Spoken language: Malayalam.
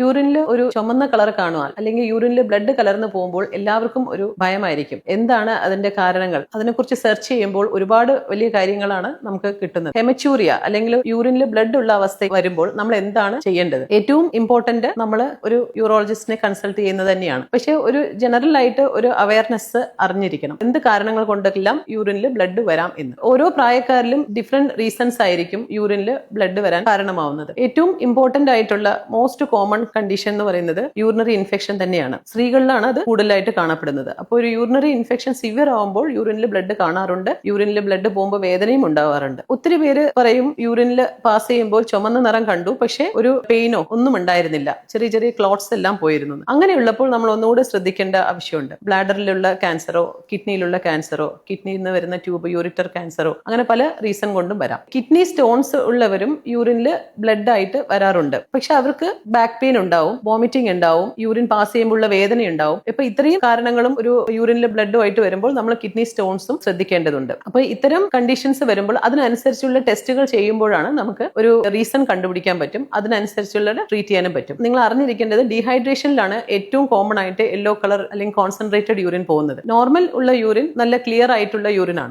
യൂറിനിൽ ഒരു ചുമന്ന കളർ കാണുവാൻ അല്ലെങ്കിൽ യൂറിനിൽ ബ്ലഡ് കലർന്നു പോകുമ്പോൾ എല്ലാവർക്കും ഒരു ഭയമായിരിക്കും. എന്താണ് അതിന്റെ കാരണങ്ങൾ? അതിനെക്കുറിച്ച് സെർച്ച് ചെയ്യുമ്പോൾ ഒരുപാട് വലിയ കാര്യങ്ങളാണ് നമുക്ക് കിട്ടുന്നത്. ഹെമച്ചൂറിയ അല്ലെങ്കിൽ യൂറിനിൽ ബ്ലഡ് ഉള്ള അവസ്ഥ വരുമ്പോൾ നമ്മൾ എന്താണ് ചെയ്യേണ്ടത്? ഏറ്റവും ഇമ്പോർട്ടന്റ് നമ്മൾ ഒരു യൂറോളജിസ്റ്റിനെ കൺസൾട്ട് ചെയ്യുന്നത് തന്നെയാണ്. പക്ഷെ ഒരു ജനറൽ ആയിട്ട് ഒരു അവയർനെസ് അറിഞ്ഞിരിക്കണം. എന്ത് കാരണങ്ങൾ കൊണ്ടെല്ലാം യൂറിനിൽ ബ്ലഡ് വരാം എന്ന്. ഓരോ പ്രായക്കാരിലും ഡിഫറെന്റ് റീസൺസ് ആയിരിക്കും യൂറിനിൽ ബ്ലഡ് വരാൻ കാരണമാവുന്നത്. ഏറ്റവും ഇമ്പോർട്ടന്റ് ആയിട്ടുള്ള മോസ്റ്റ് കോമൺ കണ്ടീഷൻ എന്ന് പറയുന്നത് യൂറിനറി ഇൻഫെക്ഷൻ തന്നെയാണ്. സ്ത്രീകളിലാണ് അത് കൂടുതലായിട്ട് കാണപ്പെടുന്നത്. അപ്പോൾ ഒരു യൂറിനറി ഇൻഫെക്ഷൻ സിവിയർ ആവുമ്പോൾ യൂറിനിൽ ബ്ലഡ് കാണാറുണ്ട്. യൂറിനിൽ ബ്ലഡ് പോകുമ്പോൾ വേദനയും ഉണ്ടാവാറുണ്ട്. ഒത്തിരി പേര് പറയും യൂറിനിൽ പാസ് ചെയ്യുമ്പോൾ ചുമന്ന നിറം കണ്ടു. പക്ഷേ ഒരു പെയിനോ ഒന്നും ഉണ്ടായിരുന്നില്ല. ചെറിയ ചെറിയ ക്ലോട്ട്സ് എല്ലാം പോയിരുന്നു. അങ്ങനെയുള്ളപ്പോൾ നമ്മൾ ഒന്നുകൂടെ ശ്രദ്ധിക്കേണ്ട ആവശ്യമുണ്ട്. ബ്ലാഡറിലുള്ള ക്യാൻസറോ കിഡ്നിയിലുള്ള ക്യാൻസറോ കിഡ്നിയിൽ നിന്ന് വരുന്ന ട്യൂബ് യൂറിറ്റർ ക്യാൻസറോ അങ്ങനെ പല റീസൺ കൊണ്ടും വരാം. കിഡ്നി സ്റ്റോൺസ് ഉള്ളവരും യൂറിനിൽ ബ്ലഡ് ആയിട്ട് വരാറുണ്ട്. പക്ഷെ അവർക്ക് ബാക്ക് പെയിൻ ഉണ്ടാവും വോമിറ്റിംഗ് ഉണ്ടാവും യൂറിൻ പാസ് ചെയ്യുമ്പോഴുള്ള വേദന ഉണ്ടാവും. ഇപ്പൊ ഇത്രയും കാരണങ്ങളും ഒരു യൂറിനിൽ ബ്ലഡുമായിട്ട് വരുമ്പോൾ നമ്മൾ കിഡ്നി സ്റ്റോൺസും ശ്രദ്ധിക്കേണ്ടതുണ്ട്. അപ്പൊ ഇത്തരം കണ്ടീഷൻസ് വരുമ്പോൾ അതിനനുസരിച്ചുള്ള ടെസ്റ്റുകൾ ചെയ്യുമ്പോഴാണ് നമുക്ക് ഒരു റീസൺ കണ്ടുപിടിക്കാൻ പറ്റും. അതിനനുസരിച്ചുള്ള ട്രീറ്റ് ചെയ്യാനും പറ്റും. നിങ്ങൾ അറിഞ്ഞിരിക്കേണ്ടത് ഡീഹൈഡ്രേഷനിലാണ് ഏറ്റവും കോമൺ ആയിട്ട് യെല്ലോ കളർ അല്ലെങ്കിൽ കോൺസെൻട്രേറ്റഡ് യൂറിൻ പോകുന്നത്. നോർമൽ ഉള്ള യൂറിൻ നല്ല ക്ലിയർ ആയിട്ടുള്ള യൂറിൻ ആണ്.